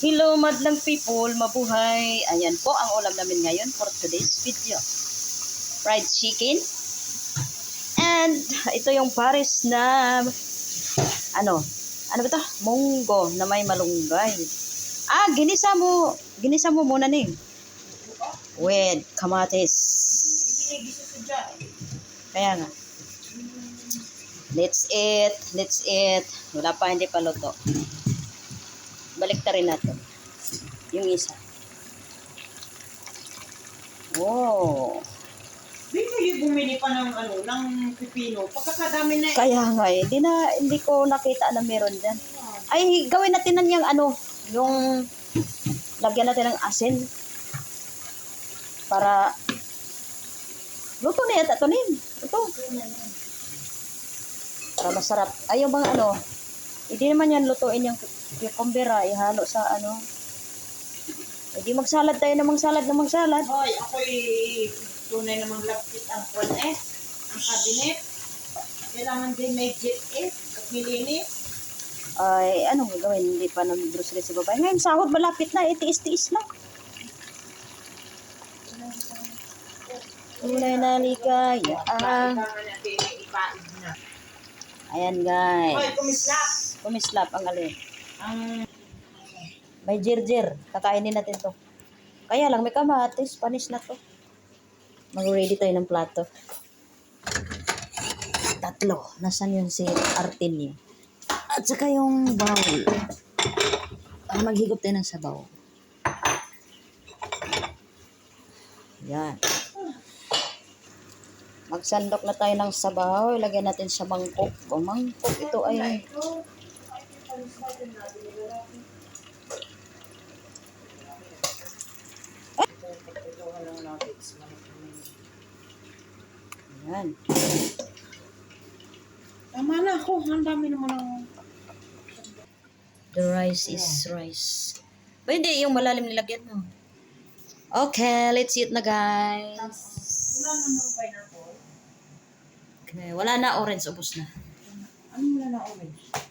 Hello, madlang people, mabuhay. Ayan po ang ulam namin ngayon for today's video. Fried chicken. And ito yung pares na ano, ano ba ito? Munggo na may malunggay. Ah, ginisa mo, ginisa mo muna ning. With kamatis. Kaya nga. Let's eat, let's eat. Wala pa, hindi pa luto. Balik rin natin. Yung isa. Wow. Di kayo bumili pa ng ano, ng pipino. Pagkakadami na Kaya nga eh, hindi na, hindi ko nakita na meron dyan. Ay, gawin natin na yung ano, yung lagyan natin ng asin. Para, luto na yata ito nin. Ito. Para masarap. Ay, yung bang ano, hindi naman yan lutuin yung kumbira, ihalo sa ano. Hindi magsalad tayo ng magsalad ng magsalad. Hoy, ako'y tunay namang lapit ang kwan eh. Ang cabinet. Kailangan din may jet eh. At milinis. Ay, anong gagawin? Hindi pa nag-grocery si babae. Ngayon, sahod malapit na. Itiis-tiis lang. Tunay na ligaya. Ah, na. ayan, guys. Kumislap ang alin. Ang May jirjir. Kakainin natin to. Kaya lang, may kamatis. Panis na to. Mag-ready tayo ng plato. Tatlo. Nasaan yun si Artin At saka yung bowl. Para maghigop tayo ng sabaw. Yan. Magsandok na tayo ng sabaw. Ilagyan natin sa mangkok. O mangkok ito ay yan. Tama na ako. Ang dami naman ang... The rice is rice. Pwede yung malalim nilagyan mo. Okay, let's eat na guys. Wala na ng pineapple. Okay, wala na orange, ubos na. Ano wala na orange?